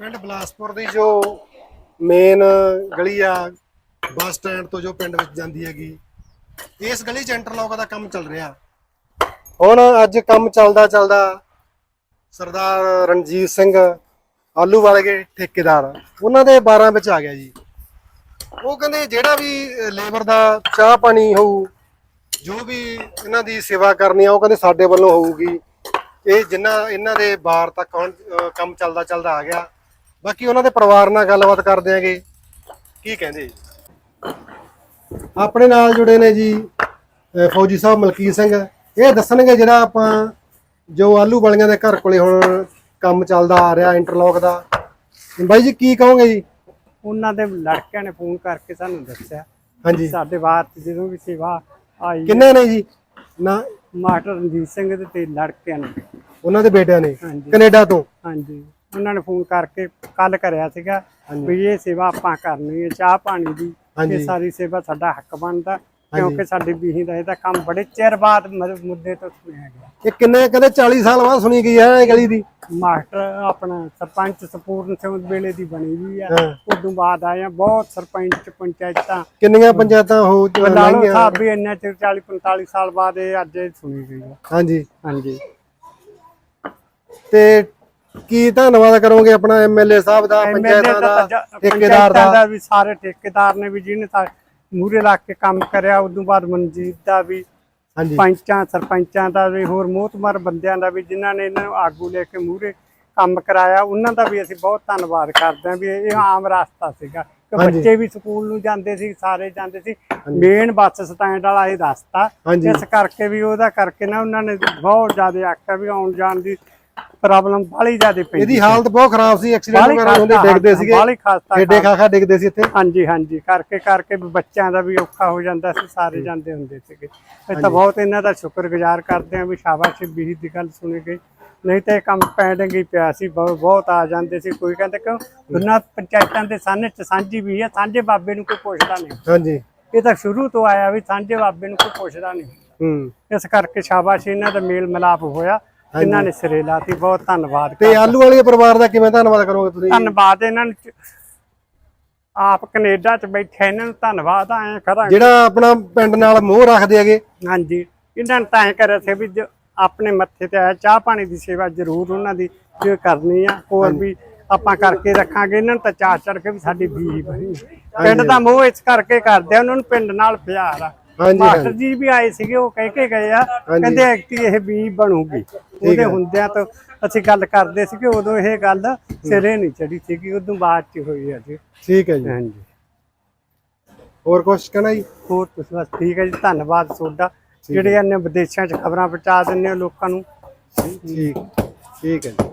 ਪਿੰਡ ਬਲਾਸਪੁਰ ਦੀ ਜੋ ਮੇਨ ਗਲੀ ਆ ਬੱਸ ਸਟੈਂਡ ਤੋਂ ਜੋ ਪਿੰਡ ਵਿੱਚ ਜਾਂਦੀ ਹੈਗੀ, ਇਸ ਗਲੀ 'ਚ ਇੰਟਰਲੌਕ ਦਾ ਕੰਮ ਚੱਲ ਰਿਹਾ। ਹੁਣ ਅੱਜ ਕੰਮ ਚੱਲਦਾ ਚੱਲਦਾ ਸਰਦਾਰ ਰਣਜੀਤ ਸਿੰਘ ਆਲੂ ਵਾਲੇ ਦੇ ਠੇਕੇਦਾਰ, ਉਹਨਾਂ ਦੇ 12 ਵਿੱਚ ਆ ਗਿਆ ਜੀ। ਉਹ ਕਹਿੰਦੇ ਜਿਹੜਾ ਵੀ ਲੇਬਰ ਦਾ ਚਾਹ ਪਾਣੀ ਹੋਊ, ਜੋ ਵੀ ਇਹਨਾਂ ਦੀ ਸੇਵਾ ਕਰਨੀ ਆ, ਉਹ ਕਹਿੰਦੇ ਸਾਡੇ ਵੱਲੋਂ ਹੋਊਗੀ। ਇਹ ਜਿੰਨਾ, ਇਹਨਾਂ ਦੇ ਬਾਰ ਤੱਕ ਹੁਣ ਕੰਮ ਚੱਲਦਾ ਚੱਲਦਾ ਆ ਗਿਆ। ਬਾਕੀ ਉਹਨਾਂ ਦੇ ਪਰਿਵਾਰ ਨਾਲ ਗੱਲਬਾਤ ਕਰਦੇ ਆਂਗੇ। ਕੀ ਕਹਿੰਦੇ? ਜੀ ਆਪਣੇ ਨਾਲ ਜੁੜੇ ਨੇ ਜੀ ਅਹ, ਫੌਜੀ ਸਾਹਿਬ ਮਲਕੀਤ ਸਿੰਘ। ਇਹ ਦੱਸਣਗੇ ਜਿਹੜਾ ਆਪਾਂ ਜੋ ਆਲੂ ਵਾਲੀਆਂ ਦੇ ਘਰ ਕੋਲੇ ਹੁਣ ਕੰਮ ਚੱਲਦਾ ਆ ਰਿਹਾ ਇੰਟਰਲੌਕ ਦਾ। ਬਾਈ ਜੀ ਕੀ ਕਹੋਗੇ ਜੀ? ਉਹਨਾਂ ਦੇ ਲੜਕਿਆਂ ਨੇ ਫੋਨ ਕਰਕੇ ਸਾਨੂੰ ਦੱਸਿਆ ਹਾਂਜੀ। ਸਾਡੇ ਬਾਹਰ ਤੇ ਜਦੋਂ ਵੀ ਸੇਵਾ ਆਈ ਕਿੰਨੇ ਨੇ ਜੀ? ਨਾ। ਮਾਸਟਰ ਰਣਜੀਤ ਸਿੰਘ ਦੇ ਤੇ ਲੜਕਿਆਂ ਨੇ। ਉਹਨਾਂ ਦੇ ਬੇਟਿਆਂ ਨੇ? ਹਾਂਜੀ। ਕੈਨੇਡਾ ਤੋਂ? ਹਾਂਜੀ। ਉਹਨਾਂ ਨੇ ਫੋਨ ਕਰਕੇ ਕੱਲ ਕਰਿਆ ਸੀਗਾ ਵੀ ਇਹ ਸੇਵਾ ਆਪਾਂ ਕਰਨੀ ਹੈ ਚਾਹ ਪਾਣੀ ਦੀ। ਇਹ ਸਾਰੀ ਸੇਵਾ ਸਾਡਾ ਹੱਕ ਬਣਦਾ ਕਿਉਂਕਿ ਸਾਡੀ ਬੀਹੀ ਦਾ ਇਹਦਾ ਕੰਮ ਬੜੇ ਚਿਰ ਬਾਅਦ ਮੁੱਦੇ ਤੋਂ ਸੁਣਿਆ ਗਿਆ। ਇਹ ਕਿੰਨੇ ਕਹਿੰਦੇ 40 ਸਾਲ ਬਾਅਦ ਸੁਣੀ ਗਈ ਹੈ ਇਹ ਗਲੀ ਦੀ? ਮਾਸਟਰ ਆਪਣਾ ਸਰਪੰਚ ਸਪੂਰਨ ਸਿੰਘ ਵੇਲੇ ਦੀ ਬਣੀ ਹੋਈ ਆ। ਉਦੋਂ ਬਾਅਦ ਆਏ ਆ ਬਹੁਤ ਸਰਪੰਚ ਪੰਚਾਇਤਾਂ। ਕਿੰਨੀਆਂ ਪੰਚਾਇਤਾਂ ਹੋ ਲਾਈਆਂ ਸਾਹਿਬ ਵੀ ਇੰਨਾ ਚਿਰ 40 45 ਸਾਲ ਬਾਅਦ ਇਹ ਅੱਜ ਸੁਣੀ ਗਈ ਆ। ਹਾਂਜੀ। ਹਾਂਜੀ। ਤੇ ਕੀ ਧੰਨਵਾਦ ਕਰੋਗੇ ਆਪਣਾ ਐਮਐਲਏ ਸਾਹਿਬ ਦਾ ਪੰਚਾਇਤਾਂ ਦਾ ਠੇਕੇਦਾਰ ਦਾ? ਵੀ ਸਾਰੇ ਠੇਕੇਦਾਰ ਨੇ ਵੀ ਜਿਹਨੇ ਮੂਰੇ ਲਾ ਕੇ ਕੰਮ ਕਰਿਆ ਉਦੋਂ ਬਾਅਦ ਮਨਜੀਤ ਦਾ ਵੀ ਪੰਚਾਂ ਸਰਪੰਚਾਂ ਦਾ ਵੀ ਹੋਰ ਮੋਹਤਮਰ ਬੰਦਿਆਂ ਦਾ ਵੀ ਜਿਨ੍ਹਾਂ ਨੇ ਇਹਨਾਂ ਨੂੰ ਆਗੂ ਲੈ ਕੇ ਮੂਰੇ ਕੰਮ ਕਰਾਇਆ ਉਹਨਾਂ ਦਾ ਵੀ ਅਸੀਂ ਬਹੁਤ ਧੰਨਵਾਦ ਕਰਦੇ ਹਾਂ ਵੀ ਇਹ ਆਮ ਰਸਤਾ ਸੀਗਾ। ਕਿ। ਬੱਚੇ ਵੀ ਸਕੂਲ ਨੂੰ ਜਾਂਦੇ ਸੀ ਸਾਰੇ ਜਾਂਦੇ ਸੀ। ਮੇਨ ਬੱਸ ਸਟੈਂਡ ਵਾਲਾ ਇਹ ਰਸਤਾ। ਇਸ ਕਰਕੇ ਵੀ ਉਹਦਾ ਕਰਕੇ ਨਾ ਉਹਨਾਂ ਨੇ ਬਹੁਤ ਜ਼ਿਆਦਾ ਆਖਿਆ ਵੀ ਆਉਣ ਜਾਣ ਦੀ ਪ੍ਰੋਬਲਮ ਬਾਹਲੀ ਜ਼ਿਆਦਾ ਪਈ ਇਹਦੀ ਹਾਲਤ ਬਹੁਤ ਖਰਾਬ ਸੀ ਐਕਸੀਡੈਂਟ ਵਗੈਰਾ ਹੁੰਦੇ ਡਿੱਗਦੇ ਸੀਗੇ। ਬਾਹਲੀ ਖਾਸਤਾ ਖੇਡੇ ਖਾ ਖਾ ਡਿੱਗਦੇ ਸੀ ਇੱਥੇ। ਹਾਂਜੀ ਹਾਂਜੀ ਕਰਕੇ ਕਰਕੇ ਬੱਚਿਆਂ ਦਾ ਵੀ ਔਖਾ ਹੋ ਜਾਂਦਾ ਸੀ ਸਾਰੇ ਜਾਂਦੇ ਹੁੰਦੇ ਸੀਗੇ। ਅਸੀਂ ਤਾਂ ਬਹੁਤ ਇਹਨਾਂ ਦਾ ਸ਼ੁਕਰਗੁਜ਼ਾਰ ਕਰਦੇ ਹਾਂ ਵੀ ਸ਼ਾਬਾਸ਼ ਵੀ ਦੀ ਗੱਲ ਸੁਣੀ ਗਈ ਨਹੀਂ ਤਾਂ ਇਹ ਕੰਮ ਪੈਂਡਿੰਗ ਹੀ ਪਿਆ ਸੀ ਬਹੁਤ ਬਹੁਤ ਆ ਜਾਂਦੇ ਸੀ। ਕੋਈ ਕਹਿੰਦਾ ਕਿ ਦੋਨਾਂ ਪੰਚਾਇਤਾਂ ਦੇ ਸਾਹਮਣੇ ਚ ਸਾਂਝੀ ਵੀ ਹੈ ਸਾਂਝੇ ਬਾਬੇ ਨੂੰ ਕੋਈ ਪੁੱਛਦਾ ਨਹੀਂ। ਹਾਂਜੀ। ਇਹ ਤਾਂ ਸ਼ੁਰੂ ਤੋਂ ਆਇਆ ਵੀ ਸਾਂਝੇ ਬਾਬੇ ਨੂੰ ਕੋਈ ਪੁੱਛਦਾ ਨਹੀਂ। ਹੂੰ। ਇਸ ਕਰਕੇ ਸ਼ਾਬਾਸ਼ ਇਹਨਾਂ ਦਾ ਮੇਲ ਮਿਲਾਪ ਹੋਇਆ। ਇਹਨਾਂ ਨੇ ਸਿਰੇ ਲਾਤੀ ਬਹੁਤ ਧੰਨਵਾਦ ਤੇ ਆਲੂ ਵਾਲੇ ਪਰਿਵਾਰ ਦਾ ਕਿਵੇਂ ਧੰਨਵਾਦ ਕਰੋਗੇ ਤੁਸੀਂ? ਧੰਨਵਾਦ ਇਹਨਾਂ ਨੂੰ ਆਪ ਕੈਨੇਡਾ ਚ ਬੈਠੇ ਇਹਨਾਂ ਨੂੰ ਧੰਨਵਾਦ ਆਏ ਕਰਾਂਗੇ। ਜਿਹੜਾ ਆਪਣਾ ਪਿੰਡ ਨਾਲ ਮੋਹ ਰੱਖਦੇ ਹੈਗੇ। ਹਾਂਜੀ ਇਹਨਾਂ ਨੇ ਤਾਂ ਐਂ ਕਰਿਆ ਸੀ ਵੀ ਆਪਣੇ ਮੱਥੇ ਤੇ ਆਇਆ ਚਾਹ ਪਾਣੀ ਦੀ ਸੇਵਾ ਜ਼ਰੂਰ ਉਹਨਾਂ ਦੀ ਜੇ ਕਰਨੀ ਆ ਹੋਰ ਵੀ ਆਪਾਂ ਕਰਕੇ ਰੱਖਾਂਗੇ। ਇਹਨਾਂ ਨੂੰ ਤਾਂ ਚਾਹ ਚੜ ਕੇ ਵੀ ਸਾਡੀ ਬੀਹੀ ਬਣੀ। ਪਿੰਡ ਦਾ ਮੋਹ ਇਸ ਕਰਕੇ ਕਰਦੇ ਆ ਉਹਨਾਂ ਨੂੰ ਪਿੰਡ ਨਾਲ ਪਿਆਰ ਆ। ਹਾਂਜੀ, ਮਾਸਟਰ ਜੀ ਵੀ ਆਏ ਸੀਗੇ ਉਹ ਕਹਿ ਕੇ ਗਏ ਆ ਕਹਿੰਦੇ ਐਕਟੀ ਇਹ ਬੀਜ ਬਣੂਗੀ। ਉਹਦੇ ਹੁੰਦਿਆਂ ਤੋਂ ਅਸੀਂ ਗੱਲ ਕਰਦੇ ਸੀਗੇ ਉਦੋਂ ਇਹ ਗੱਲ ਸਿਰੇ ਨਹੀਂ ਚੜੀ ਸੀਗੀ ਉਦੋਂ ਬਾਅਦ ਚ ਹੋਈ ਆ ਜੀ। ਠੀਕ ਹੈ ਜੀ। ਹਾਂਜੀ। ਹੋਰ ਕੁਝ ਕਹਿਣਾ ਜੀ? ਹੋਰ ਤੁਸੀਂ ਬਸ ਠੀਕ ਹੈ ਜੀ ਧੰਨਵਾਦ ਤੁਹਾਡਾ। ਜਿਹੜੇ ਇਹਨੇ ਵਿਦੇਸ਼ਾਂ 'ਚ ਖਬਰਾਂ ਪਹੁੰਚਾ ਦਿੰਦੇ ਹੋ ਲੋਕਾਂ ਨੂੰ। ਠੀਕ ਠੀਕ ਹੈ ਜੀ।